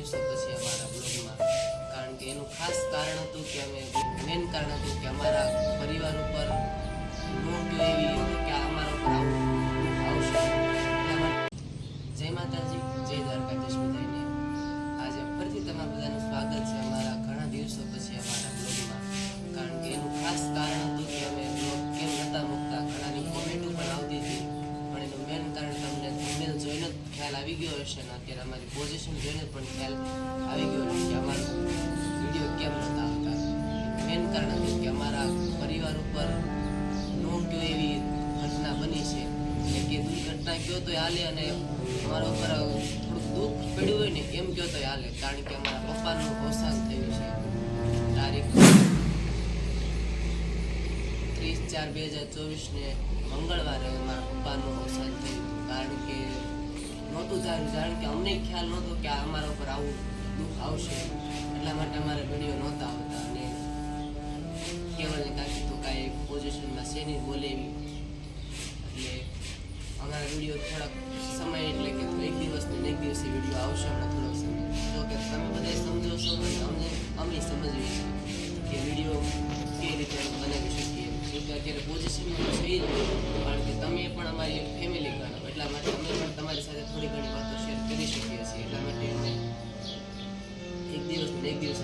દિવસો પછી અમારા બ્લોગમાં. કારણ કે એનું ખાસ કારણ હતું કે અમે મેન કારણ હતું કે અમારા પરિવાર ઉપર નોંધ એવી કે અમારા ઉપર જય માતાજી, જય દ્વારકાધીશ બધાને. આજે ફરીથી તમારા બધાનું ખ્યાલ આવી ગયો હશે ને અત્યારે અમારી પોઝિશન જોઈને પણ ખ્યાલ આવી ગયો હશે કે અમારો વીડિયો કેમ નહોતા આવતા. મેન કારણ હતું કે અમારા પરિવાર ઉપર નોંધ્યો એવી ઘટના બની છે એટલે કે દુર્ઘટના કયો તો હાલે અને અમારા ઉપર થોડુંક દુઃખ પડ્યું હોય ને એમ કયો તો હાલે. કારણ કે અમારા પપ્પાનું અવસાન થયું છે. તારીખ ત્રીસ ચાર બે હજાર ચોવીસને મંગળવારે મારા પપ્પાનું અવસાન થયું. કારણ કે નહોતું કારણ કે અમને ખ્યાલ નહોતો કે અમારા ઉપર આવું દુઃખ આવશે. એટલા માટે અમારે વીડિયો નહોતા આવતા અને કેવલને કાકી તો કાંઈ પોઝિશનમાં છે નહીં બોલે એવી. એટલે અમારા વીડિયો થોડાક સમય એટલે કે એક દિવસ ને એક દિવસે વીડિયો આવશે હમણાં થોડોક સમય. તો કે તમે બધા સમજો છો અમને અમે સમજવી છે કે વીડિયો કઈ રીતે બનાવી શકીએ. કે અત્યારે પોઝિશનમાં છે પણ અમારી એક ફેમિલી ગણો એટલા માટે અમે પણ તમારી સાથે ઘણી વાતો શેર કરી શકીએ છીએ એટલા માટે એક દિવસ ને એક દિવસ